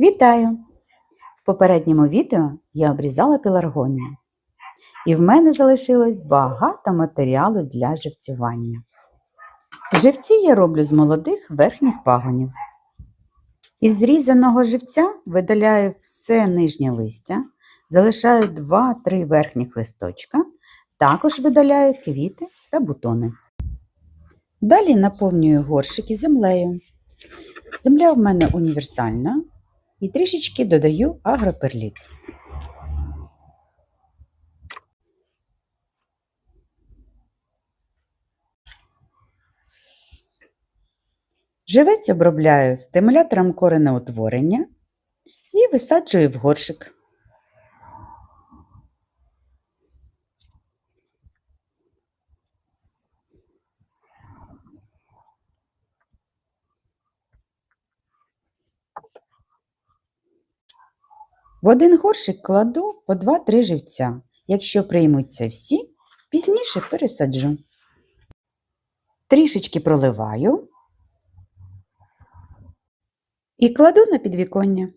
Вітаю! В попередньому відео я обрізала пеларгонію. І в мене залишилось багато матеріалу для живцювання. Живці я роблю з молодих верхніх пагонів. Із зрізаного живця видаляю все нижнє листя, залишаю 2-3 верхніх листочка, також видаляю квіти та бутони. Далі наповнюю горщики землею. Земля в мене універсальна і трішечки додаю агроперліт. Живець обробляю стимулятором коренеутворення і висаджую в горшик. В один горшик кладу по 2-3 живця. Якщо приймуться всі, пізніше пересаджу. Трішечки проливаю і кладу на підвіконня.